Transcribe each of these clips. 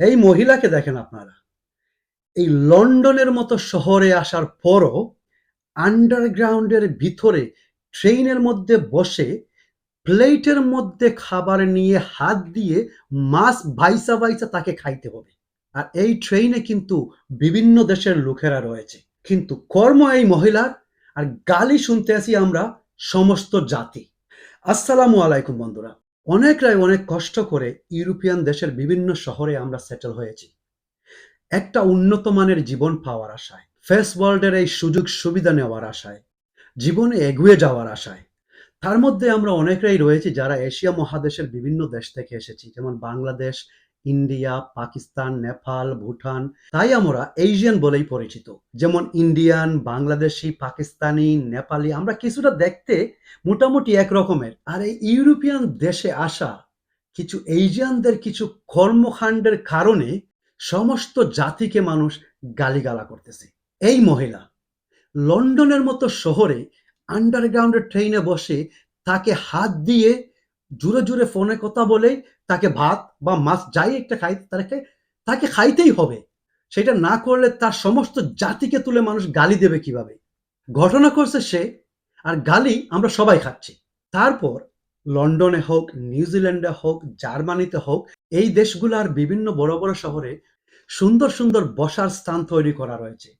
এই মহিলাকে দেখেন আপনারা। এই লন্ডনের মতো শহরে আসার পরও আন্ডারগ্রাউন্ডের ভিতরে ট্রেনের মধ্যে বসে প্লেটের মধ্যে খাবার নিয়ে হাত দিয়ে মাছ ভাইসা ভাইসা তাকে খাইতে হবে। আর এই ট্রেনে কিন্তু বিভিন্ন দেশের লোকেরা রয়েছে। কিন্তু কর্ম এই মহিলার, আর গালি শুনতে আসি আমরা সমস্ত জাতি। আসসালামু আলাইকুম বন্ধুরা। অনেকরাই অনেক কষ্ট করে ইউরোপিয়ান দেশের বিভিন্ন শহরে আমরা সেটেল হয়েছি। একটা উন্নত মানের জীবন পাওয়ার আশায় ফেস ওয়ার্ল্ডের এই সুযোগ সুবিধা নেওয়ার আশায়, জীবনে এগুয়ে যাওয়ার আশায়, তার মধ্যে আমরা অনেকরাই রয়েছি যারা এশিয়া মহাদেশের বিভিন্ন দেশ থেকে এসেছি, যেমন বাংলাদেশ ইন্ডিয়া, পাকিস্তান, নেপাল, ভুটান, তাই আমরা এশিয়ান বলেই পরিচিত। যেমন ইন্ডিয়ান বাংলাদেশি, পাকিস্তানি, নেপালি, আমরা কিছুটা দেখতে মোটামুটি এক রকমের আর এই ইউরোপিয়ান দেশে আসা কিছু এশিয়ানদের কিছু কর্মকাণ্ডের কারণে সমস্ত জাতিকে মানুষ গালিগালা করতেছে। এই মহিলা লন্ডনের মতো শহরে আন্ডারগ্রাউন্ডের ট্রেনে বসে তাকে হাত দিয়ে জুড়ে জুড়ে ফোনে কথা বলে তাকে ভাত বা মাছ যাই একটা খাই, তাকে তাকে খাইতেই হবে। সেটা না করলে তার সমস্ত জাতিকে তুলে মানুষ গালি দেবে কীভাবে? ঘটনা করছে সে আর গালি আমরা সবাই খাচ্ছি। তারপর লন্ডনে হোক, নিউজিল্যান্ডে হোক, জার্মানিতে হোক, এই দেশগুলার বিভিন্ন বড় বড় শহরে সুন্দর সুন্দর বসার স্থান তৈরি করা রয়েছে।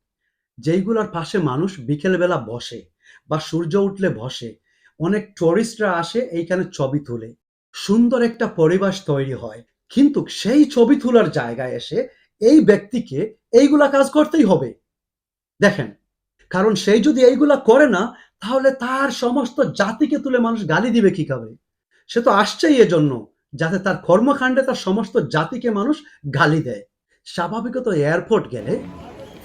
যেইগুলোর পাশে মানুষ বিকেলবেলা বসে বা সূর্য উঠলে বসে। অনেক টুরিস্টরা আসে এইখানে ছবি তুলে। সুন্দর একটা পরিবেশ তৈরি হয়। কিন্তু সেই ছবি তোলার জায়গায় এসে এই ব্যক্তিকে এইগুলা কাজ করতেই হবে। দেখেন, কারণ সেই যদি এইগুলা করে না, তাহলে তার সমস্ত জাতিকে তুলে মানুষ গালি দিবে কি খাবে সে তো আসছেই এজন্য, যাতে তার কর্মকাণ্ডে তার সমস্ত জাতিকে মানুষ গালি দেয়। স্বাভাবিকত এয়ারপোর্ট গেলে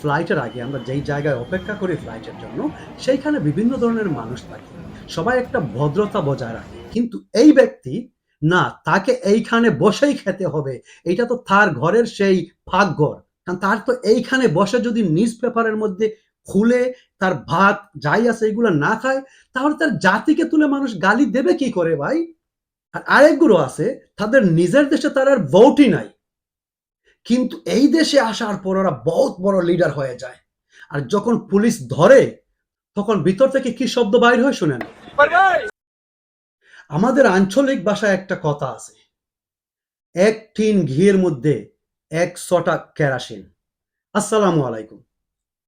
ফ্লাইটের আগে আমরা যেই জায়গায় অপেক্ষা করি ফ্লাইটের জন্য, সেইখানে বিভিন্ন ধরনের মানুষ থাকে। সবাই একটা ভদ্রতা বজায় রাখে। কিন্তু এই ব্যক্তি, না, তাকে এইখানে বসেই খেতে হবে। এটা তো তার ঘরের সেই ফাঁকঘর কারণ তার তো এইখানে বসে যদি নিউজ পেপারের মধ্যে খুলে তার ভাত যাই আছে এগুলো না খায়, তাহলে তার জাতিকে তুলে মানুষ গালি দেবে কি করে ভাই? আর আরেকগুলো আছে, তাদের নিজের দেশে তার আর ভোটই নাই। কিন্তু এই দেশে আসার পর ওরা বহুত বড় লিডার হয়ে যায়। আর যখন পুলিশ ধরে তখন ভিতর থেকে কি শব্দ বাইর হয় শুনেন? আমাদের আঞ্চলিক ভাষায় একটা কথা আছে। এক টিন ঘিয়ের মধ্যে এক ছটা কেরাসিন। আসসালামু আলাইকুম।